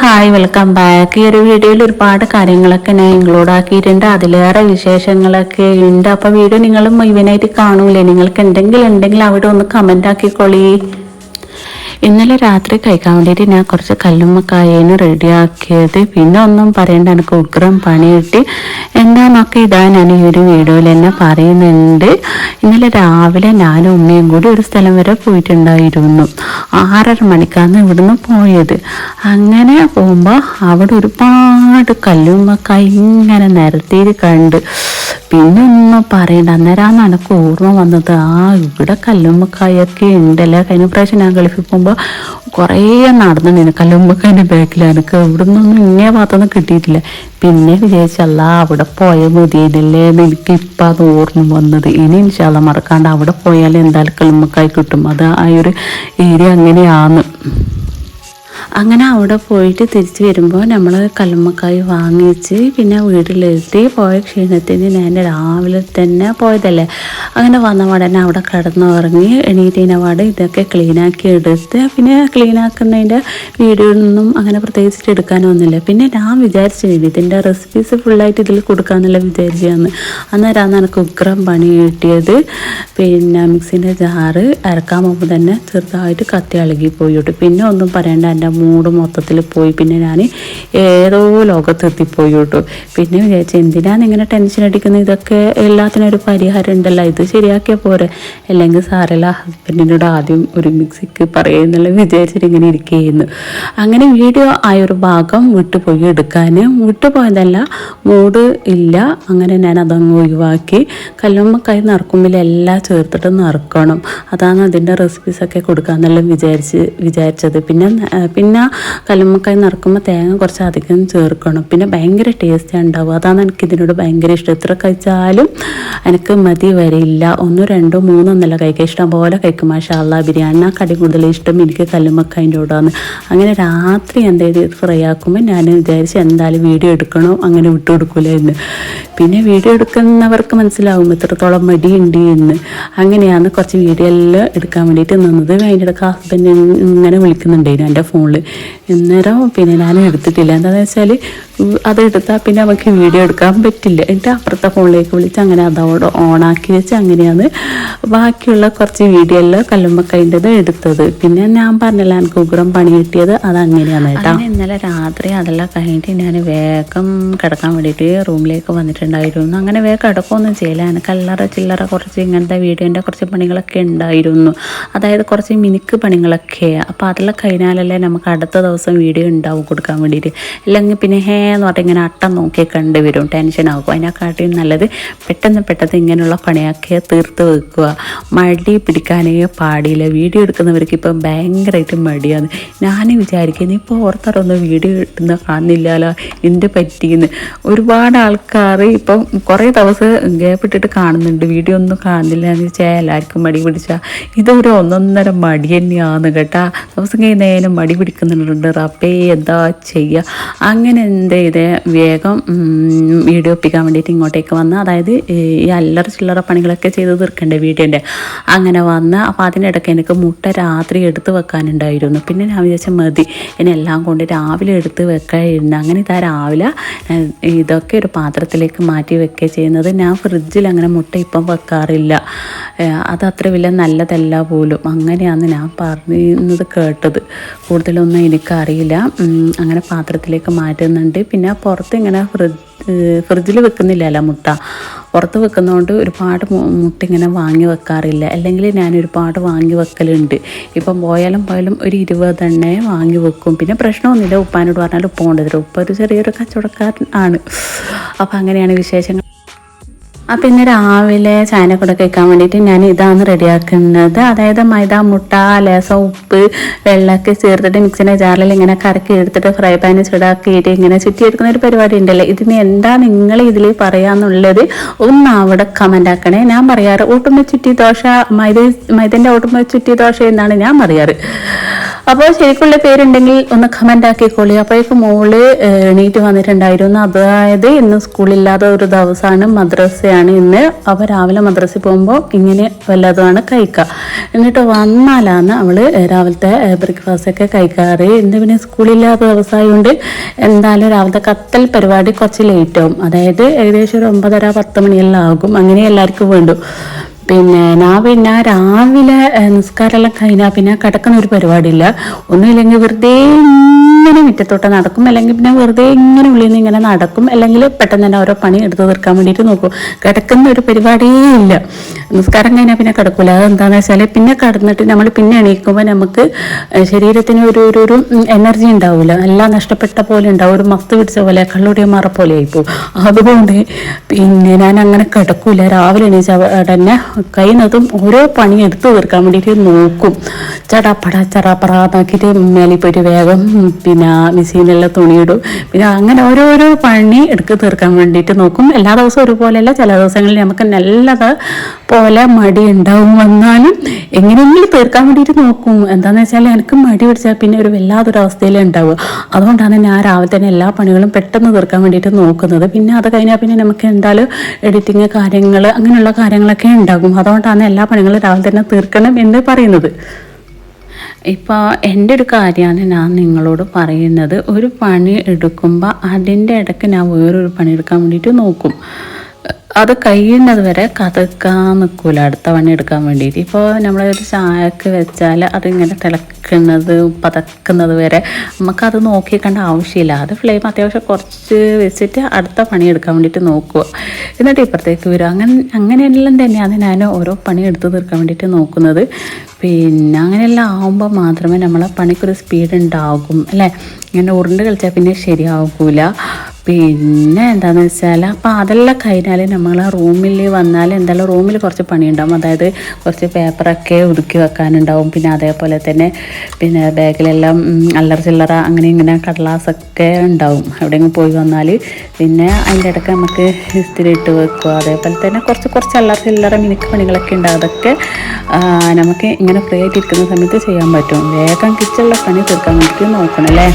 Hi welcome back. ഈ ഒരു വീഡിയോയിൽ ഒരുപാട് കാര്യങ്ങളൊക്കെ ഞാൻ ഇൻക്ലൂഡ് ആക്കിയിട്ടുണ്ട്. അതിലേറെ വിശേഷങ്ങളൊക്കെ ഉണ്ട്. അപ്പോൾ വീഡിയോ നിങ്ങൾ മുഴുവനായിട്ട് കാണൂലേ? നിങ്ങൾക്ക് എന്തെങ്കിലും ഉണ്ടെങ്കിൽ അവിടെ ഒന്ന് കമന്റ് ആക്കിക്കോളി. ഇന്നലെ രാത്രി കഴിക്കാൻ വേണ്ടിയിട്ട് ഞാൻ കുറച്ച് കല്ലുമ്മക്കായേന് റെഡിയാക്കിയത് പിന്നെ ഒന്നും പറയേണ്ട എനിക്ക് ഉഗ്രം പണി കിട്ടി. മക്ക ഇതാ ഞാൻ ഈ ഒരു വീഡിയോയിൽ തന്നെ പറയുന്നുണ്ട്. ഇന്നലെ രാവിലെ ഞാനും ഉമ്മയും കൂടി ഒരു സ്ഥലം വരെ പോയിട്ടുണ്ടായിരുന്നു. ആറര മണിക്കാണ് ഇവിടുന്ന് പോയത്. അങ്ങനെ പോകുമ്പോൾ അവിടെ ഒരുപാട് കല്ലുമ്മക്കായ ഇങ്ങനെ നിരത്തിയിട്ട് കണ്ട് പിന്നെ ഒന്നും പറയണ്ട അന്നേരമാണ് എനിക്ക് ഓർമ്മ വന്നത് ആ ഇവിടെ കല്ലുമ്മക്കായൊക്കെ ഉണ്ടല്ലേ കഴിഞ്ഞ പ്രാവശ്യം ഞാൻ ഗൾഫിൽ പോകുമ്പോൾ കുറേ നടന്നിട്ടുണ്ട് കല്ലുമ്മക്കായന്റെ ബാക്കിൽ എനിക്ക് ഇവിടെ നിന്നൊന്നും ഇങ്ങനെ ഭാഗത്തൊന്നും കിട്ടിയിട്ടില്ല. പിന്നെ വിചാരിച്ചല്ല അവിടെ പോയ മതിയല്ലേ എന്ന് എനിക്ക് ഇപ്പം അത് ഓർമ്മ വന്നത്. ഇനി ഇൻഷാല്ല മറക്കാണ്ട് അവിടെ പോയാൽ എന്തായാലും കല്ലുമ്മക്കായി കിട്ടും. അത് ആ ഒരു ഏരിയ അങ്ങനെയാണ്. അങ്ങനെ അവിടെ പോയിട്ട് തിരിച്ച് വരുമ്പോൾ നമ്മൾ കല്ലുമ്മക്കായി വാങ്ങിച്ച് പിന്നെ വീട്ടിലെത്തി പോയ ക്ഷീണത്തിന് ഞാൻ രാവിലെ തന്നെ പോയതല്ലേ. അങ്ങനെ വന്ന ഉടനെ അവിടെ കിടന്നുറങ്ങി എണീറ്റിനപാട് ഇതൊക്കെ ക്ലീനാക്കി എടുത്ത് പിന്നെ ക്ലീനാക്കുന്നതിന്റെ വീഡിയോ ഒന്നും അങ്ങനെ പ്രത്യേകിച്ചിട്ട് എടുക്കാനൊന്നുമില്ല പിന്നെ ഞാൻ വിചാരിച്ചു ഇതിന്റെ റെസിപ്പീസ് ഫുള്ളായിട്ട് ഇതിൽ കൊടുക്കാമെന്നുള്ള വിചാരിച്ചാണ് അന്നേരമാണ് എനിക്ക് ഉഗ്രം പണി കിട്ടിയത്. പിന്നെ മിക്സിന്റെ ജാറ് അരക്കാൻ പോകുമ്പോൾ തന്നെ ചെറുതായിട്ട് കത്തി പോയിട്ട് പിന്നെ ഒന്നും പറയേണ്ട എന്റെ മൂഡ് മൊത്തത്തിൽ പോയി. പിന്നെ ഞാൻ ഏതോ ലോകത്തെത്തിപ്പോയി കേട്ടോ. പിന്നെ വിചാരിച്ചു എന്തിനാണ് ഇങ്ങനെ ടെൻഷൻ അടിക്കുന്നത്? ഇതൊക്കെ എല്ലാത്തിനും ഒരു പരിഹാരം ഉണ്ടല്ലോ. ഇത് ശരിയാക്കിയാൽ പോരെ. അല്ലെങ്കിൽ സാരല്ല ഹസ്ബൻഡിനോട് ആദ്യം ഒരു മിക്സിക്ക് പറയുന്നുള്ള വിചാരിച്ചിട്ട് ഇങ്ങനെ ഇരിക്കുകയായിരുന്നു അങ്ങനെ വീഡിയോ ആയ ഒരു ഭാഗം വിട്ടുപോയി. എടുക്കാൻ വിട്ടുപോയതല്ല മൂഡ് ഇല്ല. അങ്ങനെ ഞാൻ അതങ്ങ് ഒഴിവാക്കി. കല്ലുമ്മ കൈ എല്ലാം ചേർത്തിട്ട് നറുക്കണം. അതാണ് അതിന്റെ റെസിപ്പീസൊക്കെ കൊടുക്കാമെന്നെല്ലാം വിചാരിച്ച് വിചാരിച്ചത്. പിന്നെ പിന്നെ കല്ലുമ്മക്കായി നിറക്കുമ്പോൾ തേങ്ങ കുറച്ച് അധികം ചേർക്കണം. പിന്നെ ഭയങ്കര ടേസ്റ്റ് ഉണ്ടാവും അതാണ് എനിക്ക് ഇതിനോട് ഭയങ്കര ഇഷ്ടം. എത്ര കഴിച്ചാലും എനിക്ക് മതി വരില്ല. ഒന്നോ രണ്ടോ മൂന്നോ ഒന്നല്ല കഴിക്കുക. ഇഷ്ടം പോലെ കഴിക്കും. മാഷാല്ല ബിരിയാണി ആ കടി കൂടുതൽ ഇഷ്ടം എനിക്ക് കല്ലുമ്മക്കായിന്റെ കൂടാന്ന് അങ്ങനെ രാത്രി എന്ത് ചെയ്ത്? ഫ്രൈ ആക്കുമ്പോൾ ഞാൻ വിചാരിച്ച് എന്തായാലും വീഡിയോ എടുക്കണോ? അങ്ങനെ വിട്ടു കൊടുക്കൂലേ പിന്നെ വീഡിയോ എടുക്കുന്നവർക്ക് മനസ്സിലാവും എത്രത്തോളം മടിയുണ്ട് എന്ന്. അങ്ങനെയാണ് കുറച്ച് വീഡിയോ എല്ലാം എടുക്കാൻ വേണ്ടിയിട്ട് നിന്നത്. അതിന്റെ ഇടയ്ക്ക് ഹസ്ബൻഡ് ഇങ്ങനെ വിളിക്കുന്നുണ്ടായിരുന്നു. എന്റെ ഫോണിൽ അന്നേരം പിന്നെ ഞാൻ എടുത്തിട്ടില്ല. എന്താണെന്ന് വെച്ചാൽ അത് എടുത്താൽ പിന്നെ നമുക്ക് വീഡിയോ എടുക്കാൻ പറ്റില്ല. എന്നിട്ട് അപ്പുറത്തെ ഫോണിലേക്ക് വിളിച്ച് അങ്ങനെ അതവിടെ ഓണാക്കി വെച്ച് അങ്ങനെയാണ് ബാക്കിയുള്ള കുറച്ച് വീഡിയോ എല്ലാം കല്ലുമ്പക്കൈന്റെത് എടുത്തത്. പിന്നെ ഞാൻ പറഞ്ഞില്ല എനിക്ക് ഉഗ്രം പണി കിട്ടിയത് അങ്ങനെയാണ് കേട്ടോ. ഇന്നലെ രാത്രി അതെല്ലാം കഴിഞ്ഞിട്ട് ഞാൻ വേഗം കിടക്കാൻ വേണ്ടിയിട്ട് റൂമിലേക്ക് വന്നിട്ടുണ്ടായിരുന്നു. അങ്ങനെ വേഗം കിടക്കുകയൊന്നും ചെയ്യില്ല. എനിക്ക് കല്ലറ ചില്ലറ കുറച്ച് ഇങ്ങനത്തെ വീഡിയോന്റെ കുറച്ച് പണികളൊക്കെ ഉണ്ടായിരുന്നു. അതായത് കുറച്ച് മിനുക്ക് പണികളൊക്കെ അപ്പോൾ അതെല്ലാം കഴിഞ്ഞാലല്ലേ നമുക്ക് അടുത്ത ദിവസം വീഡിയോ ഉണ്ടാവും കൊടുക്കാൻ വേണ്ടിയിട്ട്. അല്ലെങ്കിൽ പിന്നെ ഹേ എന്ന് പറഞ്ഞാൽ ഇങ്ങനെ അട്ടം നോക്കി കണ്ടു വരും. ആകും അതിനെക്കാട്ടിയും നല്ലത് പെട്ടെന്ന് പെട്ടെന്ന് ഇങ്ങനെയുള്ള പണിയൊക്കെ തീർത്ത് വെക്കുക. മടി പിടിക്കാനേ പാടില്ല. വീഡിയോ എടുക്കുന്നവർക്ക് ഇപ്പം ഭയങ്കരമായിട്ട് മടിയാണ്. ഞാൻ വിചാരിക്കുന്നു ഇപ്പോൾ ഓർത്തറൊന്നും വീഡിയോ ഇട്ടുന്ന കാണുന്നില്ലല്ലോ. എന്ത് പറ്റിയെന്ന്. ഒരുപാട് ആൾക്കാർ ഇപ്പം കുറേ ദിവസം ഗ്യാപ്പ് ഇട്ടിട്ട് കാണുന്നുണ്ട്. വീഡിയോ ഒന്നും കാണുന്നില്ല എന്ന് വെച്ചാൽ എല്ലാവർക്കും മടി പിടിച്ചാൽ ഇതൊരു ഒന്നൊന്നര മടി തന്നെയാണ് കേട്ടാ. ദിവസം കഴിയുന്നതിനും മടി പിടിക്കുന്നുണ്ട്. റബ്ബേ എന്താ ചെയ്യുക അങ്ങനെ എന്ത് ഇത് വേഗം വീഡിയോ ഒപ്പിക്കാൻ വേണ്ടിയിട്ട് ഇങ്ങോട്ടേക്ക് വന്ന് അതായത് ഈ അല്ലറ ചില്ലറ പണികളൊക്കെ ചെയ്ത് തീർക്കണ്ടേ വീഡിയോന്റെ അങ്ങനെ വന്ന് അപ്പോൾ അതിനിടയ്ക്ക് എനിക്ക് മുട്ട രാത്രി എടുത്ത് വെക്കാനുണ്ടായിരുന്നു. പിന്നെ ഞാൻ വിചാരിച്ച മതി ഇനി എല്ലാം കൊണ്ട് രാവിലെ എടുത്ത് വെക്കായിരുന്നു. അങ്ങനെ ഇതാ രാവിലെ ഇതൊക്കെ ഒരു പാത്രത്തിലേക്ക് മാറ്റി വെക്കുക ചെയ്യുന്നത്. ഞാൻ ഫ്രിഡ്ജിൽ അങ്ങനെ മുട്ട ഇപ്പം വെക്കാറില്ല. ഏഹ് അത് അത്ര വലിയ നല്ലതല്ല പോലും. അങ്ങനെയാണ് ഞാൻ പറയുന്നത് കേട്ടത്. കൂടുതലൊന്നും എനിക്കറിയില്ല. അങ്ങനെ പാത്രത്തിലേക്ക് മാറ്റുന്നുണ്ട്. പിന്നെ പുറത്ത് ഇങ്ങനെ ഫ്രിഡ്ജ് ഫ്രിഡ്ജിൽ വെക്കുന്നില്ലല്ലോ മുട്ട. പുറത്ത് വെക്കുന്നതുകൊണ്ട് ഒരുപാട് മുട്ട ഇങ്ങനെ വാങ്ങി വെക്കാറില്ല. അല്ലെങ്കിൽ ഞാൻ ഒരുപാട് വാങ്ങി വെക്കലുണ്ട്. ഇപ്പം പോയാലും പോയാലും ഒരു ഇരുപതെണ്ണേ വാങ്ങി വെക്കും. പിന്നെ പ്രശ്നമൊന്നുമില്ല. ഉപ്പാനോട് പറഞ്ഞാൽ ഉപ്പ് കൊണ്ടുവരും. ഉപ്പ ഒരു ചെറിയൊരു കച്ചവടക്കാരൻ ആണ്. അപ്പം അങ്ങനെയാണ് വിശേഷങ്ങൾ. അപ്പം ഇന്ന് രാവിലെ ചായന കൂടെ കഴിക്കാൻ വേണ്ടിയിട്ട് ഞാൻ ഇതാണ് റെഡിയാക്കുന്നത്. അതായത് മൈദ മുട്ട ലേസം ഉപ്പ് വെള്ളമൊക്കെ ചേർത്തിട്ട് മിക്സിന്റെ ജാറിൽ ഇങ്ങനെ കറക്കി എടുത്തിട്ട് ഫ്രൈ പാനിൽ ചൂടാക്കിയിട്ട് ഇങ്ങനെ ചുറ്റിയെടുക്കുന്ന ഒരു പരിപാടി ഉണ്ടല്ലോ? ഇതിന് എന്താ നിങ്ങൾ ഇതിൽ പറയാന്നുള്ളത് ഒന്ന് അവിടെ കമന്റ് ആക്കണേ. ഞാൻ പറയാറ് ഓട്ടുമ്പ ചുറ്റി ദോശ മൈദ മൈദന്റെ ഓട്ടുമ്പ ചുറ്റി ദോശ എന്നാണ് ഞാൻ പറയാറ്. അപ്പോൾ ശരിക്കുള്ള പേരുണ്ടെങ്കിൽ ഒന്ന് കമന്റ് ആക്കിക്കോളി. അപ്പോഴേക്കും മോൾ എണീറ്റ് വന്നിട്ടുണ്ടായിരുന്നു. അതായത് ഇന്ന് സ്കൂളില്ലാത്ത ഒരു ദിവസമാണ്. മദ്രസയാണ് ഇന്ന്. അപ്പോൾ രാവിലെ മദ്രസയിൽ പോകുമ്പോൾ ഇങ്ങനെ വല്ലതുമാണ് കഴിക്കുക എന്നിട്ട് വന്നാലാണ് അവൾ രാവിലത്തെ ബ്രേക്ക്ഫാസ്റ്റ് ഒക്കെ കഴിക്കാറ്. ഇന്ന് പിന്നെ സ്കൂളില്ലാത്ത ദിവസമായതുകൊണ്ട് എന്തായാലും രാവിലത്തെ കത്തൽ പരിപാടി കുറച്ച് ലേറ്റ് ആവും. അതായത് ഏകദേശം ഒരു ഒമ്പതര പത്ത് മണിയെല്ലാം ആകും. അങ്ങനെ എല്ലാവർക്കും വേണ്ടു. പിന്നെ ഞാൻ പിന്നെ രാവിലെ നിസ്കാരമെല്ലാം കഴിഞ്ഞാൽ പിന്നെ കിടക്കുന്ന ഒരു പരിപാടിയില്ല. ഒന്നുമില്ലെങ്കിൽ വെറുതെ ഇങ്ങനെ മുറ്റത്തോട്ട് നടക്കും. അല്ലെങ്കിൽ പിന്നെ വെറുതെ ഇങ്ങനെ ഉള്ളിൽ നിന്ന് ഇങ്ങനെ നടക്കും. അല്ലെങ്കിൽ പെട്ടെന്ന് തന്നെ ഓരോ പണി എടുത്തു തീർക്കാൻ വേണ്ടിയിട്ട് നോക്കും. കിടക്കുന്ന ഒരു പരിപാടിയേ ഇല്ല. നിസ്കാരം കഴിഞ്ഞാൽ പിന്നെ കിടക്കൂല. അതെന്താണെന്ന് വെച്ചാൽ പിന്നെ കിടന്നിട്ട് നമ്മൾ പിന്നെ എണീക്കുമ്പോൾ നമുക്ക് ശരീരത്തിന് ഒരു ഒരു ഒരു എനർജി ഉണ്ടാവില്ല എല്ലാം നഷ്ടപ്പെട്ട പോലെ ഉണ്ടാവും. ഒരു മസ്ത് പിടിച്ച പോലെ കള്ളുടിയന്മാറ പോലെ ആയിപ്പോവും. അതുകൊണ്ട് പിന്നെ ഞാൻ അങ്ങനെ കിടക്കൂല. രാവിലെ എണീച്ച ഉടനെ കഴിയുന്നതും ഓരോ പണി എടുത്തു തീർക്കാൻ വേണ്ടിയിട്ട് നോക്കും. ചടാപ്പട ചടാപ്പട നോക്കിയിട്ട് മേലിൽ പോയിട്ട് വേഗം പിന്നെ മെഷീനിലെല്ലാം തുണിയിടും. പിന്നെ അങ്ങനെ ഓരോരോ പണി എടുത്ത് തീർക്കാൻ വേണ്ടിയിട്ട് നോക്കും. എല്ലാ ദിവസവും ഒരുപോലെയല്ല. ചില ദിവസങ്ങളിൽ നമുക്ക് നല്ലത് പോലെ മടി ഉണ്ടാവും വന്നാലും എങ്ങനെയെങ്കിലും തീർക്കാൻ വേണ്ടിയിട്ട് നോക്കും. എന്താണെന്ന് വെച്ചാൽ എനിക്ക് മടി പിടിച്ചാൽ പിന്നെ ഒരു വല്ലാത്തൊരു അവസ്ഥയിലേ ഉണ്ടാവുക. അതുകൊണ്ടാണ് ഞാൻ രാവിലെ തന്നെ എല്ലാ പണികളും പെട്ടെന്ന് തീർക്കാൻ വേണ്ടിയിട്ട് നോക്കുന്നത്. പിന്നെ അത് കഴിഞ്ഞാൽ പിന്നെ നമുക്ക് എന്തായാലും എഡിറ്റിങ് കാര്യങ്ങൾ അങ്ങനെയുള്ള കാര്യങ്ങളൊക്കെ ഉണ്ടാകും. അതുകൊണ്ടാണ് എല്ലാ പണികളും രാവിലെ തന്നെ തീർക്കണം എന്ന് പറയുന്നത്. ഇപ്പോൾ എന്റെ ഒരു കാര്യമാണ് ഞാൻ നിങ്ങളോട് പറയുന്നത്. ഒരു പണി എടുക്കുമ്പോൾ അതിന്റെ ഇടയ്ക്ക് ഞാൻ വേറൊരു പണി എടുക്കാൻ വേണ്ടിയിട്ട് നോക്കും. അത് കഴിയുന്നത് വരെ കതക്കാൻ നിൽക്കൂല അടുത്ത പണി എടുക്കാൻ വേണ്ടിയിട്ട്. ഇപ്പോൾ നമ്മളൊരു ചായക്ക് വെച്ചാൽ അതിങ്ങനെ തിളക്കുന്നത് പതക്കുന്നത് വരെ നമുക്കത് നോക്കിക്കേണ്ട കണ്ട ആവശ്യമില്ല. അത് ഫ്ലെയിം അത്യാവശ്യം കുറച്ച് വെച്ചിട്ട് അടുത്ത പണി എടുക്കാൻ വേണ്ടിയിട്ട് നോക്കുക. എന്നിട്ട് ഇപ്പുറത്തേക്ക് വരും. അങ്ങനെ അങ്ങനെയെല്ലാം തന്നെയാണ് ഞാൻ ഓരോ പണി എടുത്ത് തീർക്കാൻ വേണ്ടിയിട്ട് നോക്കുന്നത്. പിന്നെ അങ്ങനെയെല്ലാം ആകുമ്പോൾ മാത്രമേ നമ്മളെ പണിക്കൊരു സ്പീഡ് ഉണ്ടാകും അല്ലേ? ഇങ്ങനെ ഉരുണ്ട് കളിച്ചാൽ പിന്നെ ശരിയാകൂല പിന്നെ എന്താണെന്ന് വെച്ചാൽ അപ്പോൾ അതെല്ലാം കഴിഞ്ഞാൽ നമ്മൾ റൂമിൽ വന്നാൽ എന്തായാലും റൂമിൽ കുറച്ച് പണിയുണ്ടാവും. അതായത് കുറച്ച് പേപ്പറൊക്കെ ഒതുക്കി വെക്കാനുണ്ടാവും. പിന്നെ അതേപോലെ തന്നെ പിന്നെ ബാഗിലെല്ലാം അല്ലറ ചില്ലറ അങ്ങനെ ഇങ്ങനെ കടലാസൊക്കെ ഉണ്ടാവും. എവിടെയെങ്കിലും പോയി വന്നാൽ പിന്നെ അതിന്റെ ഇടയ്ക്ക് നമുക്ക് ഇസ്തിരി ഇട്ട് വെക്കുക. അതേപോലെ തന്നെ കുറച്ച് കുറച്ച് അല്ലറ ചില്ലറ മിനുക്ക് പണികളൊക്കെ ഉണ്ടാവും. അതൊക്കെ നമുക്ക് ഇങ്ങനെ ഫ്രീ ആയിട്ട് ഇരിക്കുന്ന സമയത്ത് ചെയ്യാൻ പറ്റും. വേഗം കിച്ചണിലെ പണി തീർക്കാൻ വേണ്ടിയിട്ട് നോക്കണം അല്ലേ?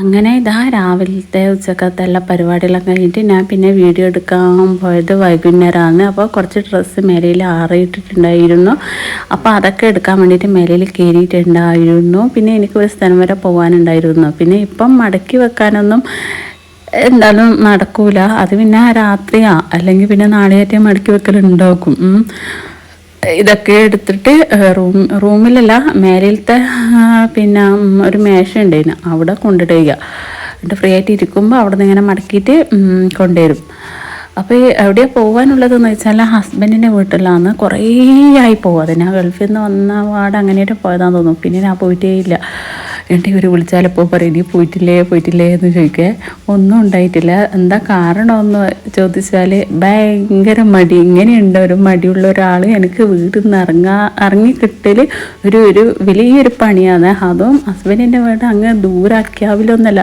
അങ്ങനെ ഇതാ രാവിലത്തെ ഉച്ചക്കത്തെ എല്ലാ പരിപാടികളും കഴിഞ്ഞിട്ട് ഞാൻ പിന്നെ വീഡിയോ എടുക്കാൻ പോയത് വൈകുന്നേരമാണ്. അപ്പോൾ കുറച്ച് ഡ്രസ്സ് മേലയിൽ ആറിയിട്ടിട്ടുണ്ടായിരുന്നു. അപ്പോൾ അതൊക്കെ എടുക്കാൻ വേണ്ടിയിട്ട് മേലയിൽ കയറിയിട്ടുണ്ടായിരുന്നു. പിന്നെ എനിക്ക് ഒരു സ്ഥലം വരെ പോകാനുണ്ടായിരുന്നു. പിന്നെ ഇപ്പം മടക്കി വെക്കാനൊന്നും എന്തായാലും നടക്കൂല. അത് പിന്നെ രാത്രിയാ. അല്ലെങ്കിൽ പിന്നെ നാളെയായിട്ട് മടക്കി വെക്കലുണ്ടാക്കും. ഇതൊക്കെ എടുത്തിട്ട് റൂം റൂമിലല്ല മേലിലത്തെ പിന്നെ ഒരു മേശ ഉണ്ടായിരുന്നു. അവിടെ കൊണ്ടിടുക. എന്നിട്ട് ഫ്രീ ആയിട്ട് ഇരിക്കുമ്പോൾ അവിടെ നിന്ന് ഇങ്ങനെ മടക്കിയിട്ട് കൊണ്ടുവരും. അപ്പോൾ എവിടെയാണ് പോകാനുള്ളതെന്ന് വെച്ചാൽ ഹസ്ബൻഡിന്റെ വീട്ടിലാണ്. കുറേ ആയി പോകും ഞാൻ ഗൾഫിൽ നിന്ന് വന്ന പാട് അങ്ങനെയായിട്ട് പോയതാന്ന് തോന്നുന്നു. പിന്നെ ഞാൻ പോയിട്ടേ ഇല്ല. എന്നിട്ട് ഇവർ വിളിച്ചാലപ്പോൾ പറയും നീ പോയിട്ടില്ലേ പോയിട്ടില്ലേ എന്ന് ചോദിക്കുക ഒന്നും ഉണ്ടായിട്ടില്ല. എന്താ കാരണമെന്ന് ചോദിച്ചാൽ ഭയങ്കര മടി. ഇങ്ങനെയുണ്ട്. ഒരു മടിയുള്ള ഒരാൾ എനിക്ക് വീട്ടിൽ നിന്ന് ഇറങ്ങാ ഇറങ്ങിക്കിട്ടൽ ഒരു ഒരു വലിയൊരു പണിയാണ്. അതും ഹസ്ബൻഡിന്റെ വീട് അങ്ങ് ദൂരാക്കിയാവിലൊന്നല്ല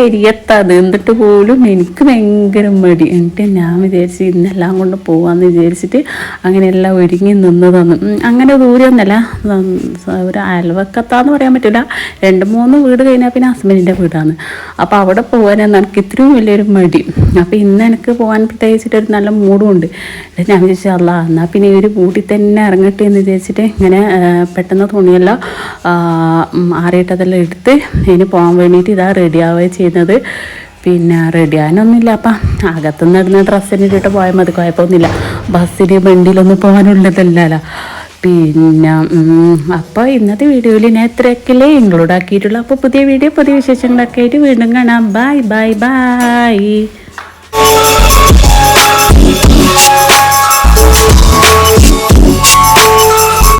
തൊട്ടരിയത്തത് എന്നിട്ട് പോലും എനിക്ക് ഭയങ്കര മടി. എന്നിട്ട് ഞാൻ വിചാരിച്ച് ഇന്നെല്ലാം കൊണ്ട് പോവാന്ന് വിചാരിച്ചിട്ട് അങ്ങനെ എല്ലാം ഒരുങ്ങി നിന്നതാണ്. അങ്ങനെ ദൂരെ ഒന്നല്ല ഒരു അയൽവക്കത്താന്ന് പറയാൻ പറ്റില്ല. രണ്ട് മൂന്ന് വീട് കഴിഞ്ഞാൽ പിന്നെ ഹസ്ബൻഡിന്റെ വീടാണ്. അപ്പോൾ അവിടെ പോകാനാണ് എനിക്ക് ഇത്രയും വലിയൊരു മടി. അപ്പോൾ ഇന്ന് എനിക്ക് പോകാൻ പ്രത്യേകിച്ചിട്ട് ഒരു നല്ല എന്നിട്ട് ഞാൻ വിചാരിച്ചു അല്ല എന്നാൽ പിന്നെ ഈ ഒരു ബൂട്ടിൽ തന്നെ ഇറങ്ങട്ടെ എന്ന് വിചാരിച്ചിട്ട് ഇങ്ങനെ പെട്ടെന്ന് തുണിയെല്ലാം ആറിയിട്ടതെല്ലാം എടുത്ത് ഇനി പോകാൻ വേണ്ടിയിട്ട് ഇതാ റെഡി ആവുകയും ചെയ്യുന്നത് പിന്നെ റെഡി ആകാനൊന്നുമില്ല അപ്പം അകത്തുനിന്ന് ഇടുന്ന ഡ്രസ്സിന് ഇട്ടിട്ട് പോയാൽ മതി. കുഴപ്പമൊന്നുമില്ല. ബസ്സിന് വണ്ടിയിലൊന്നും പോകാനുള്ളതല്ലല്ലോ. പിന്നെ അപ്പോൾ ഇന്നത്തെ വീഡിയോയിൽ ഞാൻ ഇത്രയൊക്കെയല്ലേ ഇൻക്ലൂഡ് ആക്കിയിട്ടുള്ളൂ. അപ്പോൾ പുതിയ വീഡിയോ പുതിയ വിശേഷങ്ങളൊക്കെ ആയിട്ട് വീണ്ടും കാണാം. Bye bye bye